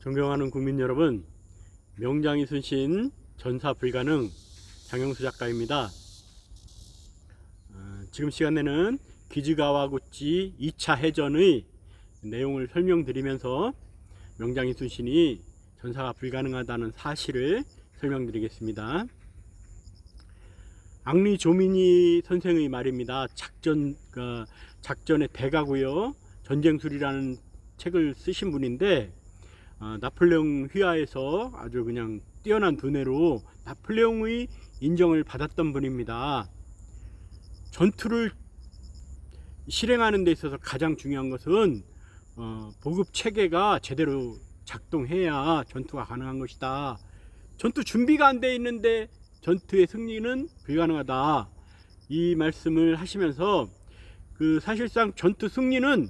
존경하는 국민 여러분, 명장이 순신 전사 불가능 장영수 작가입니다. 어, 지금 시간에는 기즈가와구치 2차 해전의 내용을 설명드리면서 명장이 순신이 전사가 불가능하다는 사실을 설명드리겠습니다. 앙리 조민희 선생의 말입니다. 작전 어, 작전의 대가고요. 전쟁술이라는 책을 쓰신 분인데 어, 나폴레옹 휘하에서 아주 그냥 뛰어난 두뇌로 나폴레옹의 인정을 받았던 분입니다. 전투를 실행하는 데 있어서 가장 중요한 것은 어, 보급 체계가 제대로 작동해야 전투가 가능한 것이다. 전투 준비가 안 돼 있는데 전투의 승리는 불가능하다. 이 말씀을 하시면서 그 사실상 전투 승리는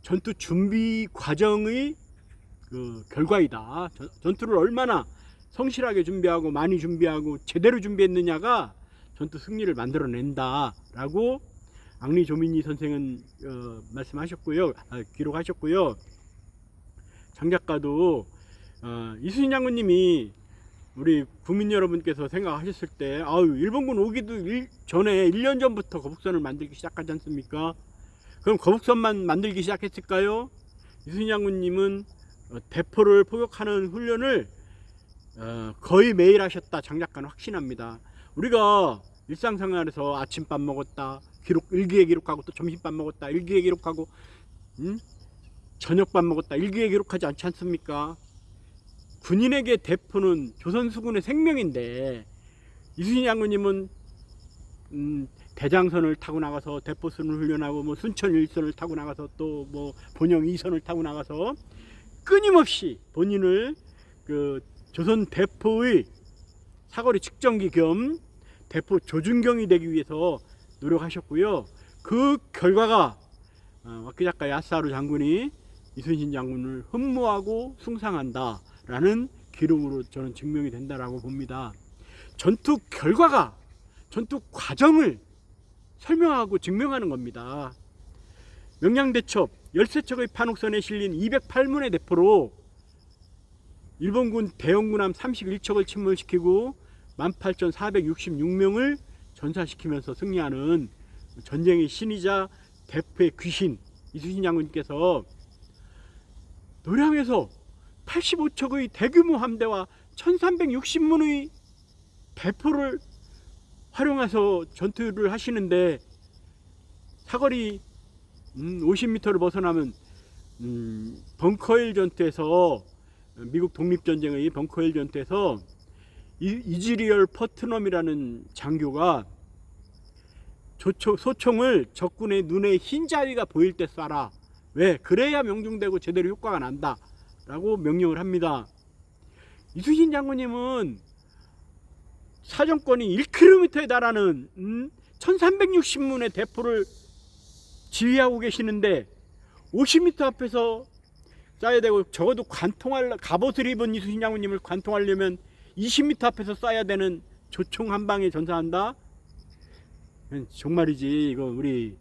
전투 준비 과정의 그 결과이다. 전- 전투를 얼마나 성실하게 준비하고 많이 준비하고 제대로 준비했느냐가 전투 승리를 만들어낸다라고 앙리 조민희 선생은 어, 말씀하셨고요, 아, 기록하셨고요. 장 작가도 어, 이순신 장군님이 우리 국민 여러분께서 생각하셨을 때, 아유 일본군 오기도 일, 전에 1년 전부터 거북선을 만들기 시작하지 않습니까? 그럼 거북선만 만들기 시작했을까요? 이순신 장군님은 어, 대포를 포격하는 훈련을 어, 거의 매일 하셨다 장 작가는 확신합니다. 우리가 일상생활에서 아침밥 먹었다 기록 일기에 기록하고 또 점심밥 먹었다 일기에 기록하고 음? 저녁밥 먹었다 일기에 기록하지 않지 않습니까? 군인에게 대포는 조선 수군의 생명인데 이순신 장군님은 음, 대장선을 타고 나가서 대포선을 훈련하고 뭐 순천 일선을 타고 나가서 또 뭐 본영 이선을 타고 나가서 끊임없이 본인을 그 조선 대포의 사거리 측정기 겸 대포 조준경이 되기 위해서 노력하셨고요. 그 결과가 어, 왁기 작가의 아사루 장군이 이순신 장군을 흠모하고 숭상한다라는 기록으로 저는 증명이 된다라고 봅니다. 전투 결과가 전투 과정을 설명하고 증명하는 겁니다. 명량대첩 13척의 판옥선에 실린 208문의 대포로 일본군 대형군함 31척을 침몰시키고 18,466명을 전사시키면서 승리하는 전쟁의 신이자 대포의 귀신 이순신 장군께서 노량에서 85척의 대규모 함대와 1360문의 대포를 활용해서 전투를 하시는데 사거리 음, 50m를 벗어나면 음, 벙커힐 전투에서 미국 독립전쟁의 벙커힐 전투에서 이, 이지리얼 퍼트넘이라는 장교가 조총, 소총을 적군의 눈에 흰 자위가 보일 때 쏴라. 왜? 그래야 명중되고 제대로 효과가 난다. 라고 명령을 합니다. 이순신 장군님은 사정권이 1km에 달하는 음, 1360문의 대포를 지휘하고 계시는데 50m 앞에서 쏴야 되고 적어도 관통할 갑옷을 입은 이순신 장군님을 관통하려면 20m 앞에서 쏴야 되는 조총 한 방에 전사한다. 정말이지 이거 우리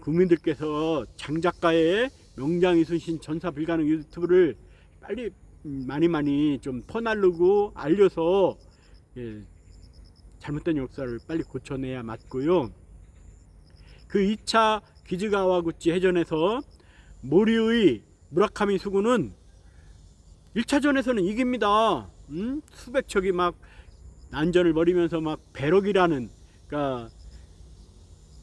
국민들께서 장 작가의 명장 이순신 전사 불가능 유튜브를 빨리 음, 많이 많이 좀 퍼날르고 알려서 예, 잘못된 역사를 빨리 고쳐내야 맞고요. 그 2차 기즈가와구치 해전에서 모리의 무라카미 수군은 1차전에서는 이깁니다. 음? 수백 척이 막 난전을 벌이면서 막 배럭이라는 그러니까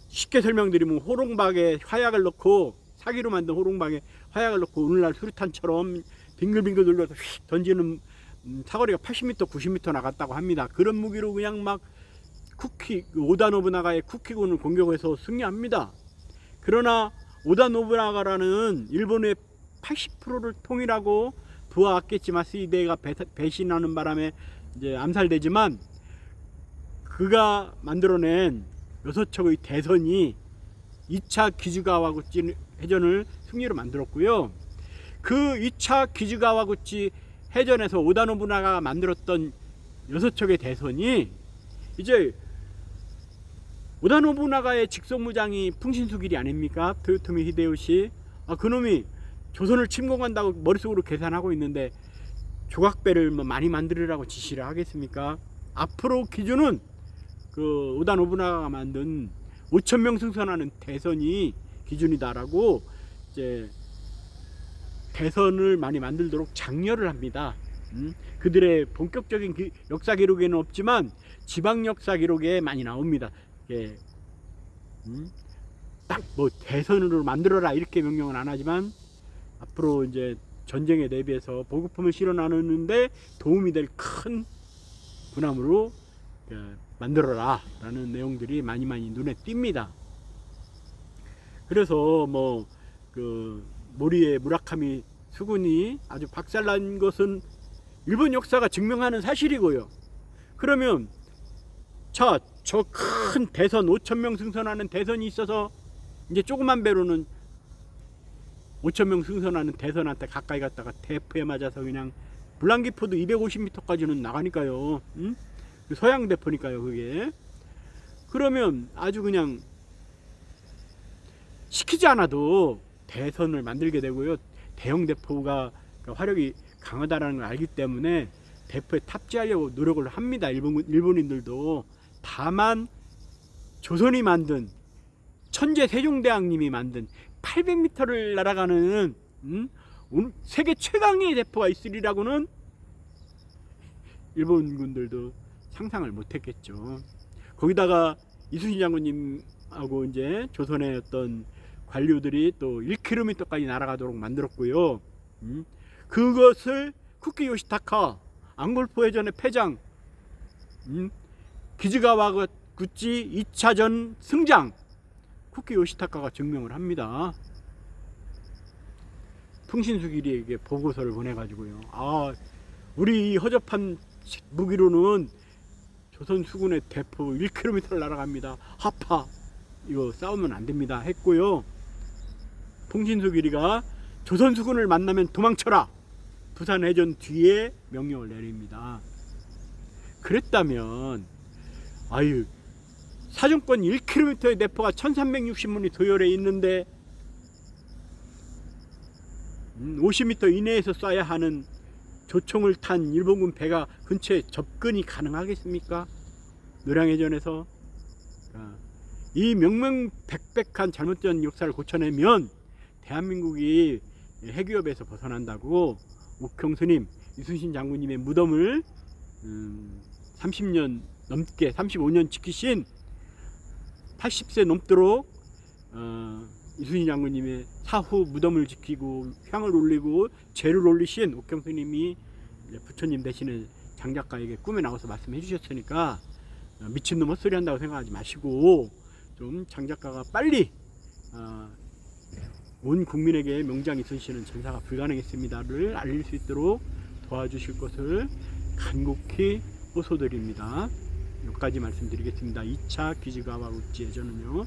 쉽게 설명드리면 호롱박에 화약을 넣고 사기로 만든 호롱박에 화약을 넣고 오늘날 수류탄처럼 빙글빙글 돌려서 휙 던지는 음, 사거리가 80m, 90m 나갔다고 합니다. 그런 무기로 그냥 막 쿠키 오다 노부나가의 쿠키군을 공격해서 승리합니다. 그러나 오다 노부나가라는 일본의 80%를 통일하고 부하 아케치마스이데가 배- 배신하는 바람에 이제 암살되지만 그가 만들어낸 여섯 척의 대선이 2차 기즈가와구치 해전을 승리로 만들었고요. 그 2차 기즈가와구치 해전에서 오다 노부나가가 만들었던 여섯 척의 대선이 이제 오다 노부나가의 직속무장이 풍신수길이 아닙니까? 토요토미 히데요시. 아, 그놈이 조선을 침공한다고 머릿속으로 계산하고 있는데 조각배를 뭐 많이 만들으라고 지시를 하겠습니까? 앞으로 기준은 그 오다 노부나가가 만든 5천 명 승선하는 대선이 기준이다라고 이제 대선을 많이 만들도록 장려를 합니다. 음? 그들의 본격적인 기- 역사 기록에는 없지만 지방 역사 기록에 많이 나옵니다. 예. 음? 딱뭐 대선으로 만들어라 이렇게 명령은 안 하지만 앞으로 이제 전쟁에 대비해서 보급품을 실어 나누는데 도움이 될 큰 군함으로 예, 만들어라 라는 내용들이 많이 많이 눈에 띕니다. 그래서 뭐 그 모리의 무라카미 수군이 아주 박살난 것은 일본 역사가 증명하는 사실이고요. 그러면 자, 저 큰 대선 5천 명 승선하는 대선이 있어서 이제 조그만 배로는 5천 명 승선하는 대선한테 가까이 갔다가 대포에 맞아서 그냥 불랑기포도 250m까지는 나가니까요. 응? 그 서양 대포니까요, 그게. 그러면 아주 그냥 시키지 않아도 대선을 만들게 되고요. 대형 대포가 그 화력이 강하다라는 걸 알기 때문에 대포에 탑재하려고 노력을 합니다. 일본 일본인들도 다만 조선이 만든 천재 세종대왕님이 만든 800m를 날아가는 음? 세계 최강의 대포가 있으리라고는 일본군들도 상상을 못했겠죠. 거기다가 이순신 장군님하고 이제 조선의 어떤 관료들이 또 1km까지 날아가도록 만들었고요. 음? 그것을 쿠키 요시타카 앙골포 해전의 패장 음? 기즈가와 구찌 2차전 승장 쿠키 요시타카가 증명을 합니다. 풍신수길이에게 보고서를 보내가지고요. 아, 우리 이 허접한 무기로는 조선 수군의 대포 1km를 날아갑니다. 하파 이거 싸우면 안 됩니다. 했고요. 풍신수길이가 조선 수군을 만나면 도망쳐라. 부산 해전 뒤에 명령을 내립니다. 그랬다면 아유 사정권 1km의 대포가 1360문이 도열해 있는데 음, 50m 이내에서 쏴야 하는 조총을 탄 일본군 배가 근처에 접근이 가능하겠습니까? 노량해전에서 아, 이 명명백백한 잘못된 역사를 고쳐내면 대한민국이 해기업에서 벗어난다고 옥형 스님 이순신 장군님의 무덤을 음, 30년 넘게 35년 지키신 80세 넘도록 어, 이순신 장군님의 사후 무덤을 지키고 향을 올리고 죄를 올리신 옥경 스님이 이제 부처님 대신에 장작가에게 꿈에 나와서 말씀해 주셨으니까 어, 미친놈 헛소리 한다고 생각하지 마시고 좀 장작가가 빨리 어, 온 국민에게 명장 이순신은 전사가 불가능했습니다를 알릴 수 있도록 도와주실 것을 간곡히 호소드립니다. 여기까지 말씀드리겠습니다. 2차 귀지가와 우찌 예전은요.